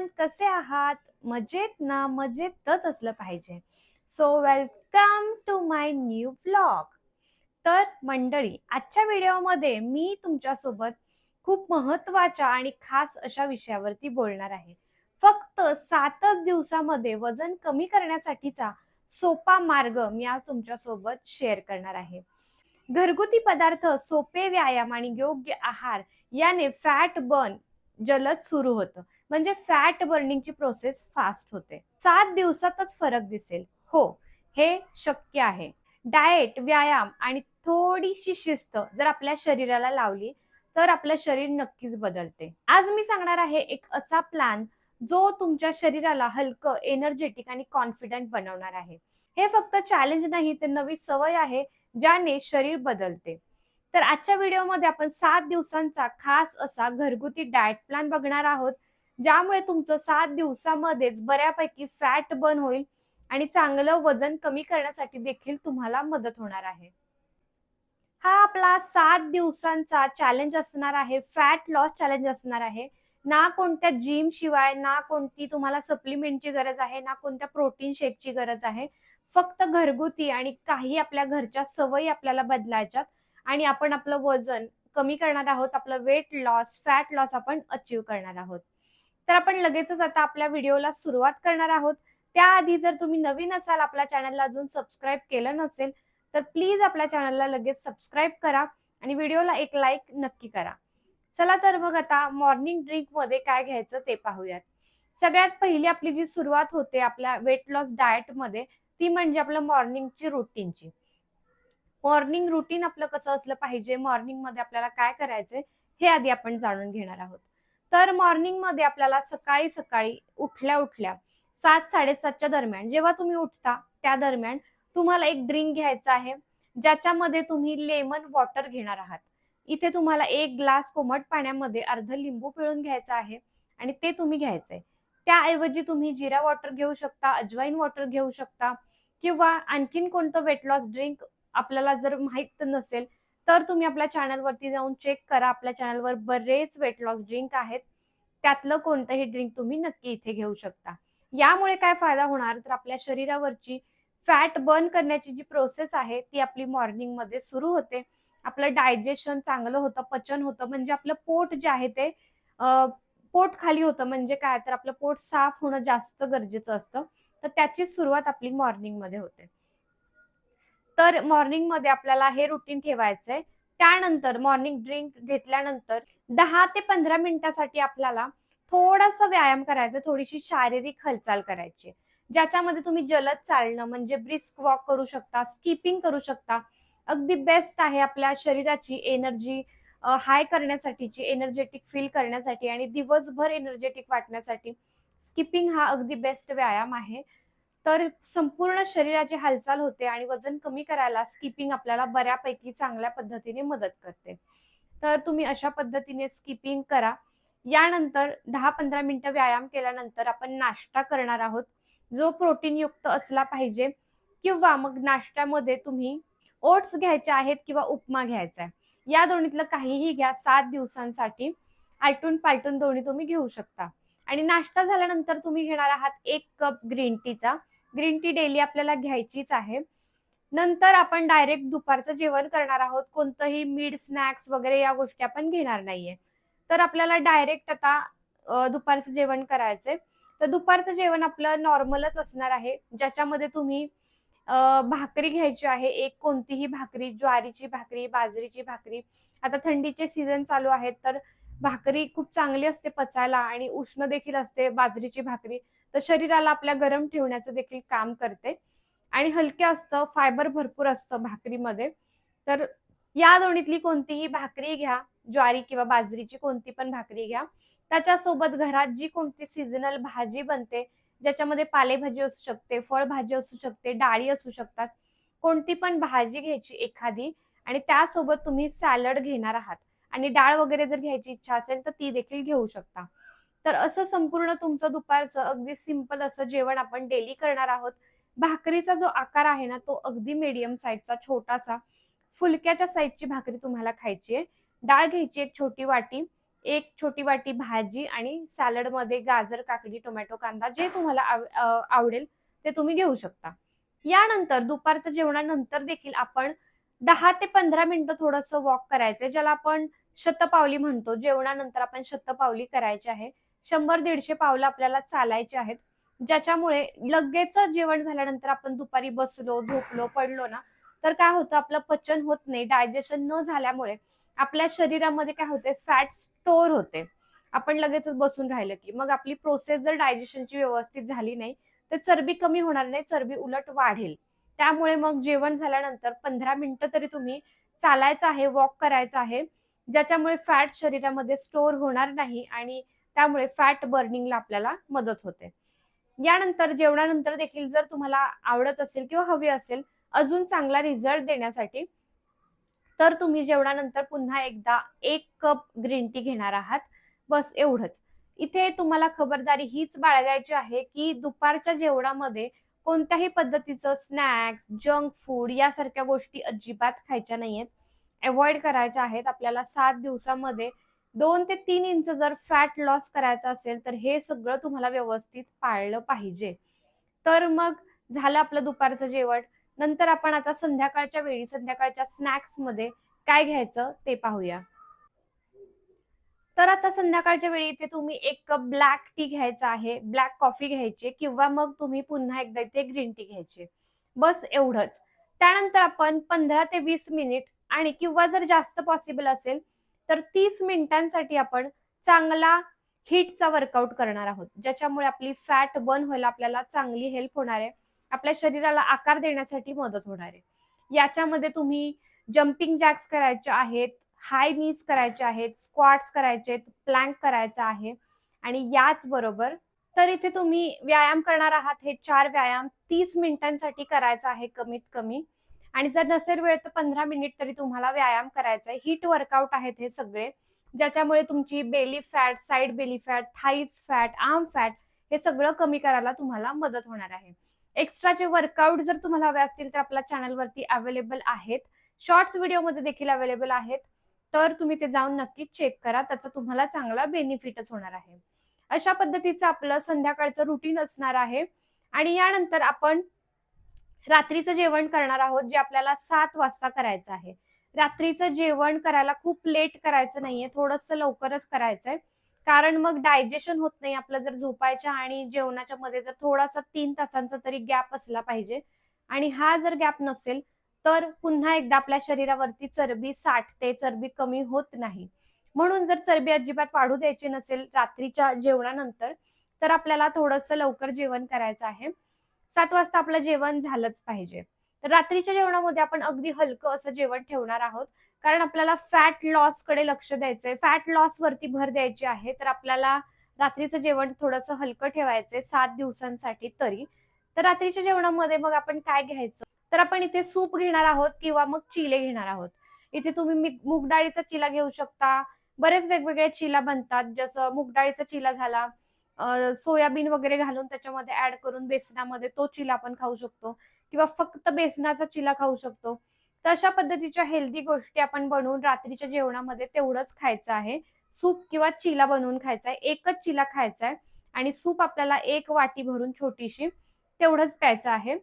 Everyone कसे आहात? मजेत ना? मजेतच असलं पाहिजे. So welcome to my new blog तर मंडळी आजच्या व्हिडिओमध्ये मी तुमच्यासोबत खूप महत्त्वाच्या आणि खास अशा विषयावरती बोलणार आहे. फक्त सातच दिवसामध्ये वजन कमी करण्यासाठीचा सोपा मार्ग मी आज तुमच्यासोबत शेअर करणार आहे. घरगुती पदार्थ सोपे व्यायाम आणि योग्य आहार याने फॅट बर्न जलद सुरू होतं. म्हणजे फॅट बर्निंगची प्रोसेस फास्ट होते. सात दिवसातच फरक दिसेल. हो हे शक्य आहे. डाएट व्यायाम आणि थोडीशी शिस्त जर आपल्या शरीराला लावली तर आपलं शरीर नक्कीच बदलते. आज मी सांगणार आहे एक असा प्लॅन जो तुमच्या शरीराला हलकं एनर्जेटिक आणि कॉन्फिडंट बनवणार आहे. हे फक्त चॅलेंज नाही तर नवी सवय आहे ज्याने शरीर बदलते. तर आजच्या व्हिडिओमध्ये आपण सात दिवसांचा खास असा घरगुती डाएट प्लॅन बघणार आहोत. ज्यामुळे तुमचं सात दिवसामध्येच बऱ्यापैकी फॅट बर्न होईल आणि चांगलं वजन कमी करण्यासाठी देखील तुम्हाला मदत होणार आहे. हा आपला सात दिवसांचा चॅलेंज असणार आहे फॅट लॉस चॅलेंज असणार आहे. ना कोणत्या जिम शिवाय ना कोणती तुम्हाला सप्लिमेंटची गरज आहे ना कोणत्या प्रोटीन शेकची गरज आहे. फक्त घरगुती आणि काही आपल्या घरच्या सवयी आपल्याला बदलायच्यात आणि आपण आपलं वजन कमी करणार आहोत आपलं वेट लॉस फॅट लॉस आपण अचीव करणार आहोत. तर आपण लगेचच आता आपल्या व्हिडिओला सुरुवात करणार आहोत. त्याआधी जर तुम्ही नवीन असाल आपल्या चॅनलला अजून सबस्क्राईब केलं नसेल तर प्लीज आपल्या चॅनलला लगेच सबस्क्राईब करा आणि व्हिडिओला एक लाईक नक्की करा. चला तर मग आता मॉर्निंग ड्रिंकमध्ये काय घ्यायचं ते पाहूयात. सगळ्यात पहिली आपली जी सुरुवात होते आपल्या वेट लॉस डाएटमध्ये ती म्हणजे आपलं मॉर्निंगची रुटीनची मॉर्निंग रुटीन आपलं कसं असलं पाहिजे? मॉर्निंगमध्ये आपल्याला काय करायचंय? हे आधी आपण जाणून घेणार आहोत. तर मॉर्निंगमध्ये आपल्याला सकाळी सकाळी उठल्या उठल्या सात साडेसातच्या दरम्यान जेव्हा तुम्ही उठता त्या दरम्यान तुम्हाला एक ड्रिंक घ्यायचा आहे ज्याच्यामध्ये तुम्ही लेमन वॉटर घेणार आहात. इथे तुम्हाला एक ग्लास कोमट पाण्यामध्ये अर्ध लिंबू पिळून घ्यायचा आहे आणि ते तुम्ही घ्यायचंय. त्याऐवजी तुम्ही जिरा वॉटर घेऊ शकता अजवाईन वॉटर घेऊ शकता किंवा आणखीन कोणतं वेट लॉस ड्रिंक आपल्याला जर माहीत नसेल तर तुम्ही आपल्या चॅनलवरती जाऊन चेक करा. आपल्या चॅनलवर बरेच वेट लॉस ड्रिंक आहेत. त्यातलं कोणतंही ड्रिंक तुम्ही नक्की इथे घेऊ शकता. यामुळे काय फायदा होणार? तर आपल्या शरीरावरची फॅट बर्न करण्याची जी प्रोसेस आहे ती आपली मॉर्निंगमध्ये सुरू होते. आपलं डायजेशन चांगलं होतं पचन होतं. म्हणजे आपलं पोट जे आहे ते पोट खाली होतं. म्हणजे काय? तर आपलं पोट साफ होणं जास्त गरजेचं असतं. तर त्याची सुरुवात आपली मॉर्निंगमध्ये होते. तर मॉर्निंगमध्ये आपल्याला हे रुटीन ठेवायचंय. त्यानंतर मॉर्निंग ड्रिंक घेतल्यानंतर दहा ते पंधरा मिनिटासाठी आपल्याला थोडासा व्यायाम करायचा थोडीशी शारीरिक हालचाल करायची ज्याच्यामध्ये तुम्ही जलद चालणं म्हणजे ब्रिस्क वॉक करू शकता स्किपिंग करू शकता. अगदी बेस्ट आहे आपल्या शरीराची एनर्जी हाय करण्यासाठीची एनर्जेटिक फील करण्यासाठी आणि दिवसभर एनर्जेटिक वाटण्यासाठी. स्किपिंग हा अगदी बेस्ट व्यायाम आहे. तर संपूर्ण शरीराची हालचाल होते आणि वजन कमी करायला स्किपिंग आपल्याला बऱ्यापैकी चांगल्या पद्धतीने मदत करते. तर तुम्ही अशा पद्धतीने स्किपिंग करा. यानंतर दहा पंधरा मिनिटं व्यायाम केल्यानंतर आपण नाश्ता करणार आहोत. जो प्रोटीन युक्त असला पाहिजे किंवा मग नाश्त्यामध्ये तुम्ही ओट्स घ्यायचे आहेत किंवा उपमा घ्यायचा आहे. या दोन्हीतलं काहीही घ्या. सात दिवसांसाठी आलटून पालटून दोन्ही तुम्ही घेऊ शकता. आणि नाश्ता झाल्यानंतर तुम्ही घेणार आहात एक कप ग्रीन टीचा. ग्रीन टी डेली आपल्याला घ्यायचीच आहे. नंतर आपण डायरेक्ट दुपारचं जेवण करणार आहोत. कोणतंही मीड स्नॅक्स वगैरे या गोष्टी आपण घेणार नाहीये. तर आपल्याला डायरेक्ट आता दुपारचं जेवण करायचंय. तर दुपारचं जेवण आपलं नॉर्मलच असणार आहे. ज्याच्यामध्ये तुम्ही भाकरी घ्यायची आहे. एक कोणतीही भाकरी ज्वारीची भाकरी बाजरीची भाकरी. आता थंडीचे सीझन चालू आहेत. तर भाकरी खूप चांगली असते पचायला आणि उष्ण देखील असते बाजरीची भाकरी. तर शरीराला आपल्या गरम ठेवण्याचं देखील काम करते. आणि हलके असतं फायबर भरपूर असतं भाकरीमध्ये. तर या दोन्हीतली कोणतीही भाकरी घ्या ज्वारी किंवा बाजरीची कोणती पण भाकरी घ्या. त्याच्यासोबत घरात जी कोणती सीझनल भाजी बनते ज्याच्यामध्ये पालेभाजी असू शकते फळभाजी असू शकते डाळी असू शकतात कोणती पण भाजी घ्यायची एखादी आणि त्यासोबत तुम्ही सॅलड घेणार आहात. आणि डाळ वगैरे जर घ्यायची इच्छा असेल तर ती देखील घेऊ शकता. तर असं संपूर्ण तुमचं दुपारचं अगदी सिंपल असं जेवण आपण डेली करणार आहोत. भाकरीचा जो आकार आहे ना तो अगदी मीडियम साईजचा छोटासा. फुलक्याच्या साईजची भाकरी तुम्हाला खायची आहे. डाळ घ्यायची एक छोटी वाटी एक छोटी वाटी भाजी आणि सॅलडमध्ये गाजर काकडी टोमॅटो कांदा जे तुम्हाला आवडेल ते तुम्ही घेऊ शकता. यानंतर दुपारच्या जेवणानंतर देखील आपण दहा ते पंधरा मिनिटं थोडंसं वॉक करायचंय ज्याला आपण शतपावली म्हणतो. जेवणानंतर आपण शतपावली करायची आहे. शंभर दीडशे पावलं आपल्याला चालायचे आहेत. ज्याच्यामुळे लगेच जेवण झाल्यानंतर आपण दुपारी बसलो झोपलो पडलो ना तर काय होतं आपलं पचन होत नाही. डायजेशन न झाल्यामुळे आपल्या शरीरामध्ये काय होते फॅट स्टोअर होते. आपण लगेचच बसून राहिलं की मग आपली प्रोसेस जर डायजेशनची व्यवस्थित झाली नाही तर चरबी कमी होणार नाही चरबी उलट वाढेल. त्यामुळे मग जेवण झाल्यानंतर पंधरा मिनिटं तरी तुम्ही चालायचं आहे वॉक करायचं आहे. ज्याच्यामुळे फॅट शरीरामध्ये स्टोअर होणार नाही आणि त्यामुळे फॅट बर्निंगला आपल्याला मदत होते. यानंतर जेवणानंतर देखील जर तुम्हाला आवडत असेल किंवा हवी असेल अजून चांगला रिझल्ट देण्यासाठी तर तुम्ही जेवणानंतर पुन्हा एकदा एक कप ग्रीन टी घेणार आहात. बस एवढंच. इथे तुम्हाला खबरदारी हीच बाळगायची आहे की दुपारच्या जेवणामध्ये कोणत्याही पद्धतीचं स्नॅक्स जंक फूड यासारख्या गोष्टी अजिबात खायच्या नाहीयेत. अवॉइड करायच्या आहेत. आपल्याला सात दिवसामध्ये दोन ते तीन इंच जर फॅट लॉस करायचा असेल तर हे सगळं तुम्हाला व्यवस्थित पाळलं पाहिजे. तर मग झालं आपलं दुपारचं जेवण. नंतर आपण आता संध्याकाळच्या वेळी संध्याकाळच्या स्नॅक्समध्ये काय घ्यायचं ते पाहूया. तर आता संध्याकाळच्या वेळी इथे तुम्ही एक कप ब्लॅक टी घ्यायचा आहे. ब्लॅक कॉफी घ्यायची किंवा मग तुम्ही पुन्हा एकदा इथे ग्रीन टी घ्यायची. बस एवढंच. त्यानंतर आपण पंधरा ते वीस मिनिट आणि किंवा जर जास्त पॉसिबल असेल तर तीस मिनिटांसाठी आपण चांगला हिटचा वर्कआउट करणार आहोत ज्याच्यामुळे आपली फॅट बर्न व्हायला आपल्याला चांगली हेल्प होणार आहे. आपल्या शरीराला आकार देण्यासाठी मदत होणार आहे. याच्यामध्ये तुम्ही जम्पिंग जॅक्स करायचे आहेत हाय नीज करायचे आहेत स्क्वॉट्स करायचे आहेत प्लँक करायचा आहे. आणि याच बरोबर तर इथे तुम्ही व्यायाम करणार आहात हे चार व्यायाम तीस मिनिटांसाठी करायचा आहे कमीत कमी. आणि जर नसेल वेळ तर पंधरा मिनिट तरी तुम्हाला व्यायाम करायचा आहे हिट वर्कआउट आहेत हे सगळे. ज्याच्यामुळे तुमची belly fat side belly fat thighs fat arm fat हे सगळं कमी करायला तुम्हाला मदत होणार आहे. एक्स्ट्राचे वर्कआउट जर तुम्हाला हवे असतील तर आपल्या चॅनलवरती अवेलेबल आहेत. शॉर्ट्स व्हिडिओमध्ये देखील अवेलेबल आहेत. तर तुम्ही ते जाऊन नक्की चेक करा. त्याचा तुम्हाला चांगला बेनिफिटच होणार आहे. अशा पद्धतीचं आपलं संध्याकाळचं रुटीन असणार आहे. आणि यानंतर आपण रात्रीचं जेवण करणार आहोत जे आपल्याला सात वाजता करायचं आहे. रात्रीचं जेवण करायला खूप लेट करायचं नाहीये थोडंसं लवकरच करायचंय. कारण मग डायजेशन होत नाही आपलं जर झोपायच्या आणि जेवणाच्या मध्ये जर थोडासा तीन तासांचा तरी गॅप असला पाहिजे. आणि हा जर गॅप नसेल तर पुन्हा एकदा आपल्या शरीरावरती चरबी साठते चरबी कमी होत नाही. म्हणून जर चरबी अजिबात वाढू द्यायची नसेल रात्रीच्या जेवणानंतर तर आपल्याला थोडंसं लवकर जेवण करायचं आहे. सात वाजता आपलं जेवण झालंच पाहिजे. तर रात्रीच्या जेवणामध्ये आपण अगदी हलकं असं जेवण ठेवणार आहोत. कारण आपल्याला फॅट लॉसकडे लक्ष द्यायचंय. फॅट लॉस वरती भर द्यायची आहे तर आपल्याला रात्रीचं जेवण थोडंसं हलकं ठेवायचंय सात दिवसांसाठी तरी. तर रात्रीच्या जेवणामध्ये मग आपण काय घ्यायचं? तर आपण इथे सूप घेणार आहोत किंवा मग चिले घेणार आहोत. इथे तुम्ही मूग डाळीचा चिला घेऊ शकता. बरेच वेगवेगळे चिला बनतात. जसं मूग डाळीचा चिला झाला सोयाबीन वगैरे घालून त्याच्यामध्ये ऍड करून बेसनामध्ये तो चिला आपण खाऊ शकतो. किंवा फक्त बेसनाचा चिला खाऊ शकतो. तर अशा पद्धतीच्या हेल्दी गोष्टी आपण बनवून रात्रीच्या जेवणामध्ये तेवढंच खायचं आहे. सूप किंवा चिला बनवून खायचा आहे. एकच चिला खायचा आहे. आणि सूप आपल्याला एक वाटी भरून छोटीशी तेवढंच प्यायचं आहे.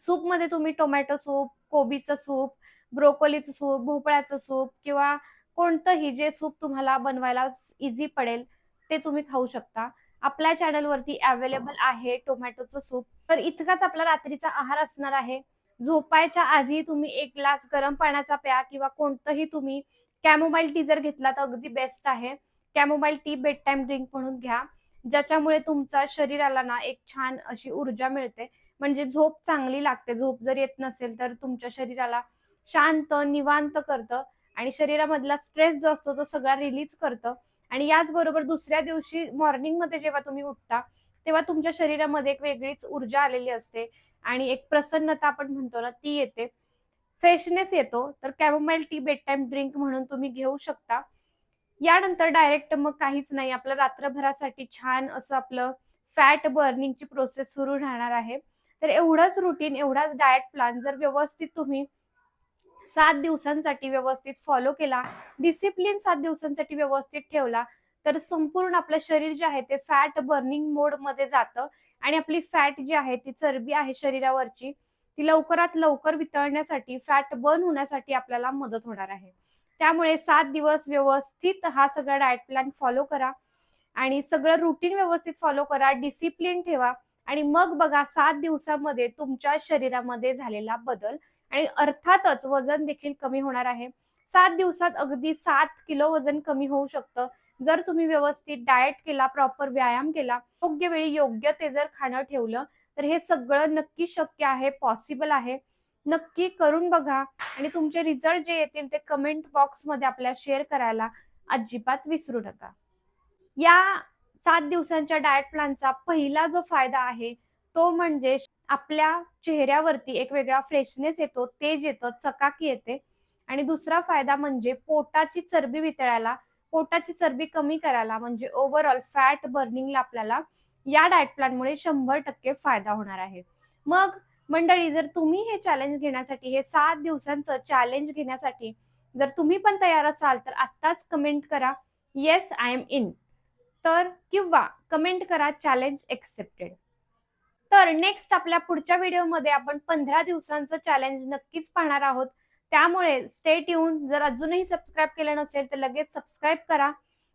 सूपमध्ये तुम्ही टोमॅटो सूप कोबीचं सूप ब्रोकोलीचं सूप भोपळ्याचं सूप किंवा कोणतंही जे सूप तुम्हाला बनवायला इझी पडेल ते तुम्ही खाऊ शकता. आपल्या चॅनलवरती अवेलेबल आहे टोमॅटोचं सूप. तर इतकाच आपला रात्रीचा आहार असणार आहे. झोपायच्या आधी तुम्ही एक ग्लास गरम पाण्याचा प्या किंवा कोणतंही तुम्ही कॅमोबाईल टी जर घेतला तर अगदी बेस्ट आहे. Chamomile tea bed time drink म्हणून घ्या. ज्याच्यामुळे तुमच्या शरीराला ना एक छान अशी ऊर्जा मिळते. म्हणजे झोप चांगली लागते. झोप जर येत नसेल तर तुमच्या शरीराला शांत निवांत करतं आणि शरीरामधला स्ट्रेस जो असतो तो सगळा रिलीज करतं. आणि याचबरोबर दुसऱ्या दिवशी मॉर्निंगमध्ये जेव्हा तुम्ही उठता तेव्हा तुमच्या शरीरामध्ये एक वेगळीच ऊर्जा आलेली असते आणि एक प्रसन्नता आपण म्हणतो ना ती येते. फ्रेशनेस येतो तर chamomile tea bed time drink म्हणून तुम्ही घेऊ शकता. यानंतर डायरेक्ट मग काहीच नाही आपलं रात्रभरासाठी छान असं आपलं फॅट बर्निंगची प्रोसेस सुरू राहणार आहे. तर एवढाच रुटीन एवढाच डाएट प्लॅन जर व्यवस्थित तुम्ही सात दिवसांसाठी व्यवस्थित फॉलो केला. डिसिप्लिन सात दिवसांसाठी व्यवस्थित ठेवला. तर संपूर्ण आपलं शरीर जे आहे ते फॅट बर्निंग मोडमध्ये जातं. आणि आपली फॅट जी आहे ती चरबी आहे शरीरावरची ती लवकरात लवकर वितळण्यासाठी फॅट बर्न होण्यासाठी आपल्याला मदत होणार आहे. त्यामुळे सात दिवस व्यवस्थित हा सगळा डाएट प्लॅन फॉलो करा. आणि सगळं रुटीन व्यवस्थित फॉलो करा डिसिप्लिन ठेवा. आणि मग बघा सात दिवसामध्ये तुमच्या शरीरामध्ये झालेला बदल आणि अर्थातच वजन देखील कमी होणार आहे. सात दिवसात अगदी सात किलो वजन कमी होऊ शकतं. जर तुम्ही व्यवस्थित डाएट केला प्रॉपर व्यायाम केला योग्य वेळी योग्य ते जर खाणं ठेवलं तर हे सगळं नक्की शक्य आहे पॉसिबल आहे. नक्की करून बघा आणि तुमचे रिझल्ट जे येतील ते कमेंट बॉक्समध्ये आपल्याला शेअर करायला अजिबात विसरू नका. या सात दिवसांच्या डाएट प्लॅनचा पहिला जो फायदा आहे तो म्हणजे आपल्या चेहऱ्यावरती एक वेगळा फ्रेशनेस येतो तेज येतं चकाकी येते. आणि दुसरा फायदा म्हणजे पोटाची चरबी वितळायला पोटाची चरबी कमी करायला म्हणजे ओव्हरऑल फॅट बर्निंगला आपल्याला या डाएट प्लॅनमुळे शंभर टक्के फायदा होणार आहे. मग मंडळी जर तुम्ही हे चॅलेंज घेण्यासाठी हे सात दिवसांचं चॅलेंज घेण्यासाठी जर तुम्ही पण तयार असाल तर आत्ताच कमेंट करा. येस आय एम इन तर किंवा कमेंट करा चॅलेंज एक्सेप्टेड तर नेक्स्ट आपल्या पुढच्या व्हिडिओमध्ये आपण पंधरा दिवसांचं चॅलेंज नक्कीच पाहणार आहोत. त्यामुळे स्टेट येऊन जर अजूनही सबस्क्राईब केलं नसेल तर लगेच सबस्क्राईब करा.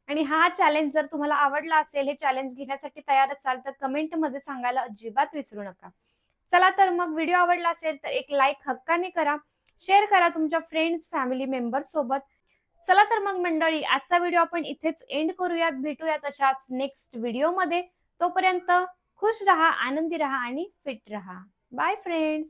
आणि हा चॅलेंज जर तुम्हाला आवडला असेल हे चॅलेंज घेण्यासाठी तयार असाल तर कमेंटमध्ये सांगायला अजिबात विसरू नका. चला तर मग व्हिडिओ आवडला असेल तर एक लाईक हक्काने करा. शेअर करा तुमच्या फ्रेंड्स फॅमिली मेंबर सोबत. चला तर मग मंडळी आजचा व्हिडिओ आपण इथेच एंड करूयात भेटूयात अशाच नेक्स्ट व्हिडिओमध्ये तोपर्यंत खुश रहा आनंदी रहा आणि फिट रहा. Bye friends